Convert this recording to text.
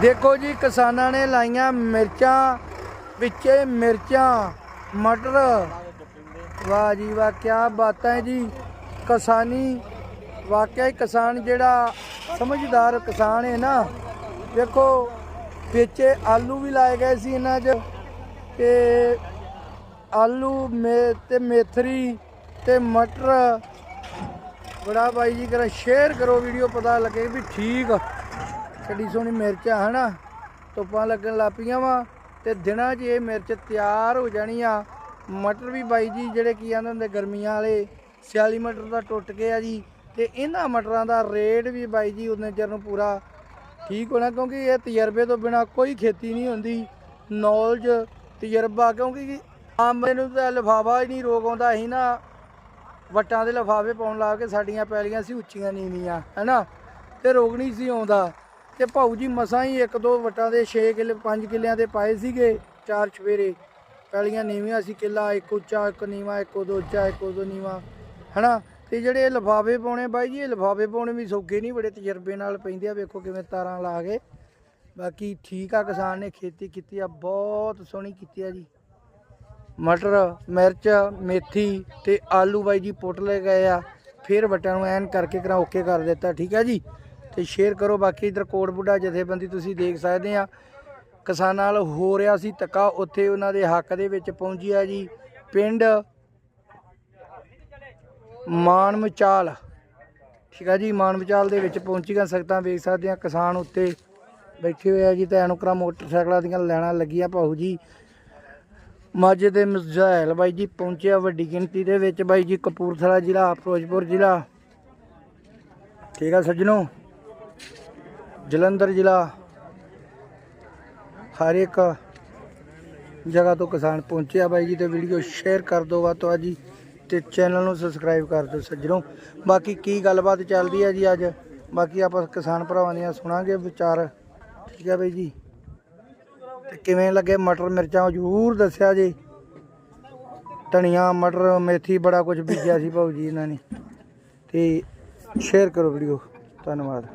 ਦੇਖੋ ਜੀ, ਕਿਸਾਨਾਂ ਨੇ ਲਾਈਆਂ ਮਿਰਚਾਂ, ਵਿੱਚੇ ਮਿਰਚਾਂ, ਮਟਰ। ਵਾਹ ਜੀ ਵਾਹ ਕੀ ਬਾਤਾਂ ਹੈ ਜੀ। ਕਿਸਾਨੀ, ਵਾਕਿਆ ਕਿਸਾਨ ਜਿਹੜਾ ਸਮਝਦਾਰ ਕਿਸਾਨ ਹੈ ਨਾ। ਦੇਖੋ, ਵਿੱਚੇ ਆਲੂ ਵੀ ਲਾਏ ਗਏ ਸੀ ਇਹਨਾਂ 'ਚ ਤੇ ਆਲੂ ਮੇ, ਤੇ ਮੇਥਰੀ, ਤੇ ਮਟਰ। ਬੜਾ ਬਾਈ ਜੀ ਕਰਾ ਸ਼ੇਅਰ ਕਰੋ, ਵੀਡੀਓ ਪਤਾ ਲੱਗੇ ਵੀ ਠੀਕ ਕਿੱਡੀ ਸੋਹਣੀ ਮਿਰਚ ਆ, ਹਨਾ? ਧੁੱਪਾਂ ਲੱਗਣ ਲੱਪੀਆਂ ਵਾ ਤੇ ਦਿਨਾਂ 'ਚ ਇਹ ਮਿਰਚ ਤਿਆਰ ਹੋ ਜਾਣੀ ਆ। ਮਟਰ ਵੀ ਬਾਈ ਜੀ, ਜਿਹੜੇ ਕੀ ਆਂਦੇ ਹੁੰਦੇ ਗਰਮੀਆਂ ਵਾਲੇ, ਸਿਆਲੀ ਮਟਰ ਦਾ ਟੁੱਟ ਗਏ ਆ ਜੀ। ਤੇ ਇਹਨਾਂ ਮਟਰਾਂ ਦਾ ਰੇਟ ਵੀ ਬਾਈ ਜੀ ਉਹਨੇ ਚਿਰ ਨੂੰ ਪੂਰਾ ਠੀਕ ਹੋਣਾ, ਕਿਉਂਕਿ ਇਹ ਤਜਰਬੇ ਤੋਂ ਬਿਨਾ ਕੋਈ ਖੇਤੀ ਨਹੀਂ ਹੁੰਦੀ। ਨੌਲਜ਼ ਤਜਰਬਾ, ਕਿਉਂਕਿ ਆਮ ਨੂੰ ਤਾਂ ਲਿਫਾਫਾ ਹੀ ਨਹੀਂ ਰੋਗ ਆਉਂਦਾ ਸੀ ਨਾ ਵਟਾਂ ਦੇ ਲਿਫਾਫੇ ਪਾਉਣ ਲਾ ਕੇ ਸਾਡੀਆਂ ਪੈਲੀਆਂ ਸੀ ਉੱਚੀਆਂ ਨੀਵੀਆਂ, ਹੈਨਾ? ਤੇ ਰੋਗ ਨਹੀਂ ਸੀ ਆਉਂਦਾ। ਤੇ ਭਾਊ ਜੀ ਮਸਾਂ ਹੀ ਇੱਕ ਦੋ ਵਟਾਂ ਦੇ 6 ਕਿੱਲੇ 5 ਕਿੱਲਿਆਂ ਦੇ ਪਾਏ ਸੀਗੇ, ਚਾਰ ਚਵੇਰੇ ਪਹਿਲੀਆਂ ਨੀਵੀਆਂ ਸੀ ਕਿੱਲਾ, ਇੱਕ ਉੱਚਾ, ਇੱਕ ਨੀਵਾ, ਇੱਕ ਉਦੋਂ ਉੱਚਾ, ਇੱਕ ਉਦੋਂ ਨੀਵਾ, ਹਨਾ? ਤੇ ਜਿਹੜੇ ਇਹ ਲਿਫਾਫੇ ਪਾਉਣੇ ਬਾਈ ਜੀ, ਇਹ ਲਿਫਾਫੇ ਪਾਉਣੇ ਵੀ ਸੌਖੇ ਨਹੀਂ, ਬੜੇ ਤਜਰਬੇ ਨਾਲ ਪੈਂਦੇ ਆ, ਵੇਖੋ ਕਿਵੇਂ ਤਾਰਾਂ ਲਾ ਕੇ। ਬਾਕੀ ਠੀਕ ਆ, ਕਿਸਾਨ ਨੇ ਖੇਤੀ ਕੀਤੀ ਆ, ਬਹੁਤ ਸੋਹਣੀ ਕੀਤੀ ਆ ਜੀ। ਮਟਰ, ਮਿਰਚ, ਮੇਥੀ ਤੇ ਆਲੂ ਬਾਈ ਜੀ ਪੁੱਟ ਲੈ ਗਏ ਆ, ਫਿਰ ਵਟਾਂ ਨੂੰ ਐਨ ਕਰਕੇ ਕਰਾ, ਓਕੇ ਕਰ ਦਿੱਤਾ, ਠੀਕ ਹੈ ਜੀ? ਤੇ ਸ਼ੇਅਰ ਕਰੋ। ਬਾਕੀ ਇਧਰ ਕੋਟ ਬੁੱਢਾ ਜਥੇਬੰਦੀ ਤੁਸੀਂ ਦੇਖ ਸਕਦੇ ਆ। ਕਿਸਾਨਾਂ ਨਾਲ ਹੋ ਰਿਹਾ ਸੀ ਤੱਕਾ ਉੱਥੇ ਉਹਨਾਂ ਦੇ ਹੱਕ ਦੇ ਵਿੱਚ ਪਹੁੰਚੀ ਆ ਜੀ ਪਿੰਡ ਮਾਨਮਚਾਲ। ਠੀਕ ਆ ਜੀ, ਮਾਨਮਚਾਲ ਦੇ ਵਿੱਚ ਪਹੁੰਚੀਆਂ ਸਕਤਾਂ ਵੇਖ ਸਕਦੇ ਆ, ਕਿਸਾਨ ਉੱਤੇ ਬੈਠੇ ਹੋਏ ਆ ਜੀ। ਤੇ ਐਨੁਕਰਾ ਮੋਟਰਸਾਈਕਲਾਂ ਦੀਆਂ ਲੈਣਾ ਲੱਗੀਆਂ ਭਾਊ ਜੀ। ਮੱਝ ਦੇ ਮਜ਼ਾਇਲ ਬਾਈ ਜੀ ਪਹੁੰਚਿਆ ਵੱਡੀ ਗਿਣਤੀ ਦੇ ਵਿੱਚ। ਬਾਈ ਜੀ, ਕਪੂਰਥਲਾ ਜ਼ਿਲ੍ਹਾ, ਫਿਰੋਜ਼ਪੁਰ ਜ਼ਿਲ੍ਹਾ। ਠੀਕ ਆ ਸੱਜਣੋ। ਜਲੰਧਰ ਜ਼ਿਲ੍ਹਾ ਹਰ ਇੱਕ ਜਗ੍ਹਾ ਤੋਂ ਕਿਸਾਨ ਪਹੁੰਚਿਆ ਬਾਈ ਜੀ ਤੇ ਵੀਡੀਓ ਸ਼ੇਅਰ ਕਰ ਦਿਓ ਵੱਧ ਤੋਂ ਜੀ ਤੇ ਚੈਨਲ ਨੂੰ ਸਬਸਕ੍ਰਾਈਬ ਕਰ ਦਿਓ ਸੱਜਣੋ। ਬਾਕੀ ਕੀ ਗੱਲਬਾਤ ਚੱਲਦੀ ਹੈ ਜੀ ਅੱਜ? ਬਾਕੀ ਆਪਾਂ ਕਿਸਾਨ ਭਰਾਵਾਂ ਦੀਆਂ ਸੁਣਾਂਗੇ ਵਿਚਾਰ। ਠੀਕ ਹੈ ਬਾਈ ਜੀ? ਤੇ ਕਿਵੇਂ ਲੱਗੇ ਮਟਰ ਮਿਰਚਾਂ? ਜ਼ਰੂਰ ਦੱਸਿਆ ਜੀ। ਧਨੀਆ, ਮਟਰ, ਮੇਥੀ ਬੜਾ ਕੁਝ ਬੀਜਿਆ ਸੀ ਭਾਊ ਜੀ ਇਹਨਾਂ ਨੇ। ਤੇ ਸ਼ੇਅਰ ਕਰੋ ਵੀਡੀਓ। ਧੰਨਵਾਦ।